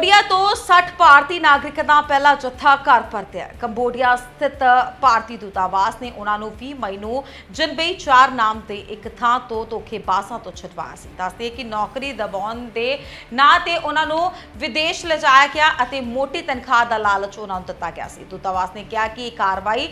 Cambodia ਤੋਂ 60 ਭਾਰਤੀ ਨਾਗਰਿਕਾਂ ਦਾ ਪਹਿਲਾ ਜੱਥਾ ਘਰ ਪਰਤਿਆ ਕੰਬੋਡੀਆ ਸਥਿਤ ਭਾਰਤੀ ਦੂਤਾਵਾਸ ਨੇ ਉਹਨਾਂ ਨੂੰ 20 ਮਈ ਨੂੰ ਜਨਬਈ 4 ਨਾਮ ਤੇ ਇੱਕ ਥਾਂ ਤੋਂ ਧੋਖੇਬਾਜ਼ਾਂ ਤੋਂ ਛੁਡਵਾਇਆ ਸੀ। ਦੱਸਦੇ ਕਿ ਨੌਕਰੀ ਦਬਾਉਣ ਦੇ ਨਾਂ ਤੇ ਉਹਨਾਂ ਨੂੰ ਵਿਦੇਸ਼ ਲਿਜਾਇਆ ਗਿਆ ਅਤੇ ਮੋਟੀ ਤਨਖਾਹ ਦਾ ਲਾਲਚ ਉਹਨਾਂ ਨੂੰ ਦਿੱਤਾ ਗਿਆ ਸੀ। ਦੂਤਾਵਾਸ ਨੇ ਕਿਹਾ ਕਿ ਇਹ ਕਾਰਵਾਈ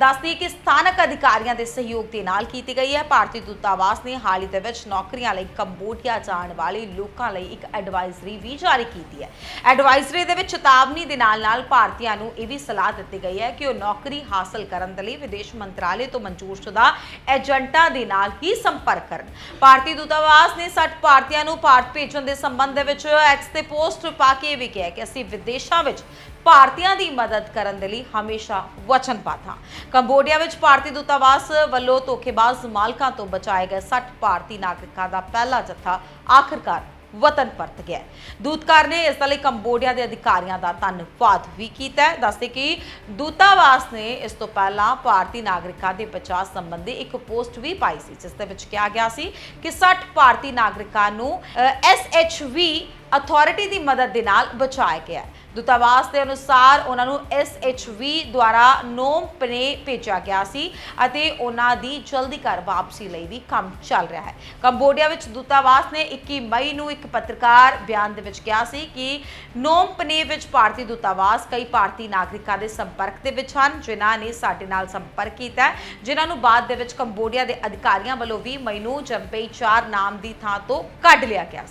ਦੱਸਦੀ ਕਿ ਸਥਾਨਕ ਅਧਿਕਾਰੀਆਂ ਦੇ ਸਹਿਯੋਗ ਦੇ ਨਾਲ ਕੀਤੀ ਗਈ ਹੈ। ਭਾਰਤੀ ਦੂਤਾਵਾਸ ਨੇ ਹਾਲ ਹੀ ਦੇ ਵਿੱਚ ਨੌਕਰੀਆਂ ਲਈ ਕੰਬੋਡੀਆ ਜਾਣ ਵਾਲੇ ਲੋਕਾਂ ਲਈ ਇੱਕ ਐਡਵਾਈਜ਼ਰੀ ਵੀ ਜਾਰੀ ਕੀਤੀ ਹੈ। ਐਡਵਾਈਜ਼ਰੀ ਦੇ ਵਿੱਚ ਚੇਤਾਵਨੀ ਦੇ ਨਾਲ-ਨਾਲ ਭਾਰਤੀਆਂ ਨੂੰ ਇਹ ਵੀ ਸਲਾਹ ਦਿੱਤੀ ਗਈ ਹੈ ਕਿ ਉਹ ਨੌਕਰੀ ਹਾਸਲ ਕਰਨ ਦੇ ਲਈ ਵਿਦੇਸ਼ ਮੰਤਰਾਲੇ ਤੋਂ ਮਨਜ਼ੂਰਸ਼ੁਦਾ ਏਜੰਟਾਂ ਦੇ ਨਾਲ ਹੀ ਸੰਪਰਕ ਕਰਨ। ਭਾਰਤੀ ਦੂਤਾਵਾਸ ਨੇ 60 ਭਾਰਤੀਆਂ ਨੂੰ ਭਾਰਤ ਭੇਜਣ ਦੇ ਸੰਬੰਧ ਦੇ ਵਿੱਚ ਐਕਸ ਤੇ ਪੋਸਟ ਪਾ ਕੇ ਇਹ ਵੀ ਕਿਹਾ ਕਿ ਅਸੀਂ ਵਿਦੇਸ਼ਾਂ ਵਿੱਚ ਭਾਰਤੀਆਂ ਦੀ ਮਦਦ ਕਰਨ ਦੇ ਲਈ ਹਮੇਸ਼ਾ ਵਚਨਬੱਧ ਹਾਂ। ਕੰਬੋਡੀਆ ਵਿੱਚ ਭਾਰਤੀ ਦੂਤਾਵਾਸ ਵੱਲੋਂ ਧੋਖੇਬਾਜ਼ ਮਾਲਕਾਂ ਤੋਂ ਬਚਾਏ ਗਏ 60 ਭਾਰਤੀ ਨਾਗਰਿਕਾਂ ਦਾ ਪਹਿਲਾ ਜੱਥਾ ਆਖਰਕਾਰ ਵਤਨ ਪਰਤ ਗਿਆ ਦੂਤਕਾਰ ਨੇ ਇਸ ਲਈ ਕੰਬੋਡੀਆ ਦੇ ਅਧਿਕਾਰੀਆਂ ਦਾ ਧੰਨਵਾਦ ਵੀ ਕੀਤਾ ਦੱਸਦੇ ਕਿ ਦੂਤਾਵਾਸ ਨੇ ਇਸ ਤੋਂ ਪਹਿਲਾਂ ਭਾਰਤੀ ਨਾਗਰਿਕਾਂ ਦੇ ਬਚਾਅ ਸੰਬੰਧੀ ਇੱਕ ਪੋਸਟ ਵੀ ਪਾਈ ਸੀ, ਜਿਸ ਦੇ ਵਿੱਚ ਕਿਹਾ ਗਿਆ ਸੀ ਕਿ 60 ਭਾਰਤੀ ਨਾਗਰਿਕਾਂ ਨੂੰ ਐਸਐਚਵੀ ਅਥਾਰਟੀ ਦੀ ਮਦਦ ਦੇ ਨਾਲ ਬਚਾਇਆ ਗਿਆ ਦੂਤਾਵਾਸ ਦੇ ਅਨੁਸਾਰ ਉਹਨਾਂ ਨੂੰ ਐਸਐਚਵੀ ਦੁਆਰਾ ਨੋਮ ਪਨੇ ਭੇਜਿਆ ਗਿਆ ਸੀ ਅਤੇ ਉਹਨਾਂ ਦੀ ਜਲਦੀ ਘਰ ਵਾਪਸੀ ਲਈ ਵੀ ਕੰਮ ਚੱਲ ਰਿਹਾ ਹੈ। ਕੰਬੋਡੀਆ ਵਿੱਚ ਦੂਤਾਵਾਸ ਨੇ 21 ਮਈ ਨੂੰ ਇੱਕ ਪੱਤਰਕਾਰ ਬਿਆਨ ਦੇ ਵਿੱਚ ਕਿਹਾ ਸੀ ਕਿ ਨੋਮ ਪਨੇ ਵਿੱਚ ਭਾਰਤੀ ਦੂਤਾਵਾਸ ਕਈ ਭਾਰਤੀ ਨਾਗਰਿਕਾਂ ਦੇ ਸੰਪਰਕ ਦੇ ਵਿੱਚ ਹਨ, ਜਿਨ੍ਹਾਂ ਨੇ ਸਾਡੇ ਨਾਲ ਸੰਪਰਕ ਕੀਤਾ ਜਿਨ੍ਹਾਂ ਨੂੰ ਬਾਅਦ ਦੇ ਵਿੱਚ ਕੰਬੋਡੀਆ ਦੇ ਅਧਿਕਾਰੀਆਂ ਵੱਲੋਂ 20 ਮਈ ਨੂੰ ਜੰਪਈ 4 ਨਾਮ ਦੀ ਥਾਂ ਤੋਂ ਕੱਢ ਲਿਆ ਗਿਆ